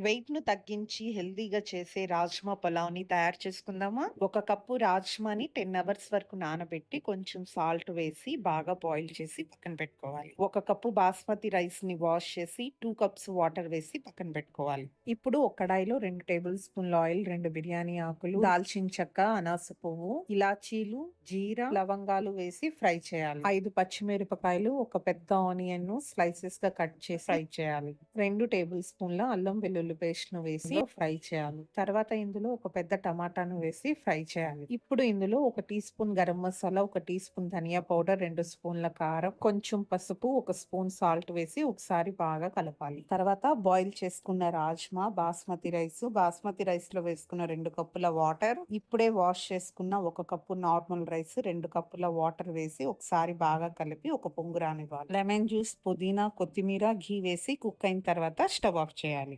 వెయిట్ను తగ్గించి హెల్తీగా చేసే రాజ్మా పులావ్ని తయారు చేసుకుందామా? ఒక కప్పు రాజ్మాని టెన్ అవర్స్ వరకు నానబెట్టి కొంచెం సాల్ట్ వేసి బాగా బాయిల్ చేసి పక్కన పెట్టుకోవాలి. ఒక కప్పు బాస్మతి రైస్ని వాష్ చేసి టూ కప్స్ వాటర్ వేసి పక్కన పెట్టుకోవాలి. ఇప్పుడు ఒక కడాయిలో రెండు టేబుల్ స్పూన్ల ఆయిల్ రెండు బిర్యానీ ఆకులు దాల్చిన చెక్క అనాస పువ్వు ఇలాచీలు జీరా లవంగాలు వేసి ఫ్రై చేయాలి. ఐదు పచ్చిమిరపకాయలు ఒక పెద్ద ఆనియన్ను స్లైసెస్గా కట్ చేసి ఫ్రై చేయాలి. రెండు టేబుల్ స్పూన్ల అల్లం వెల్లుల్లి పేస్ట్ను వేసి ఫ్రై చేయాలి. తర్వాత ఇందులో ఒక పెద్ద టమాటాను వేసి ఫ్రై చేయాలి. ఇప్పుడు ఇందులో ఒక టీ స్పూన్ గరం మసాలా ఒక టీ స్పూన్ ధనియా పౌడర్ రెండు స్పూన్ల కారం కొంచెం పసుపు ఒక స్పూన్ సాల్ట్ వేసి ఒకసారి బాగా కలపాలి. తర్వాత బాయిల్ చేసుకున్న రాజ్మా బాస్మతి రైస్ బాస్మతి రైస్లో వేసుకున్న రెండు కప్పుల వాటర్ ఇప్పుడే వాష్ చేసుకున్న ఒక కప్పు నార్మల్ రైస్ రెండు కప్పుల వాటర్ వేసి ఒకసారి బాగా కలిపి ఒక పొంగు రానివ్వాలి లెమన్ జ్యూస్ పుదీనా కొత్తిమీర ఘీ వేసి కుక్ అయిన తర్వాత స్టవ్ ఆఫ్ చేయాలి.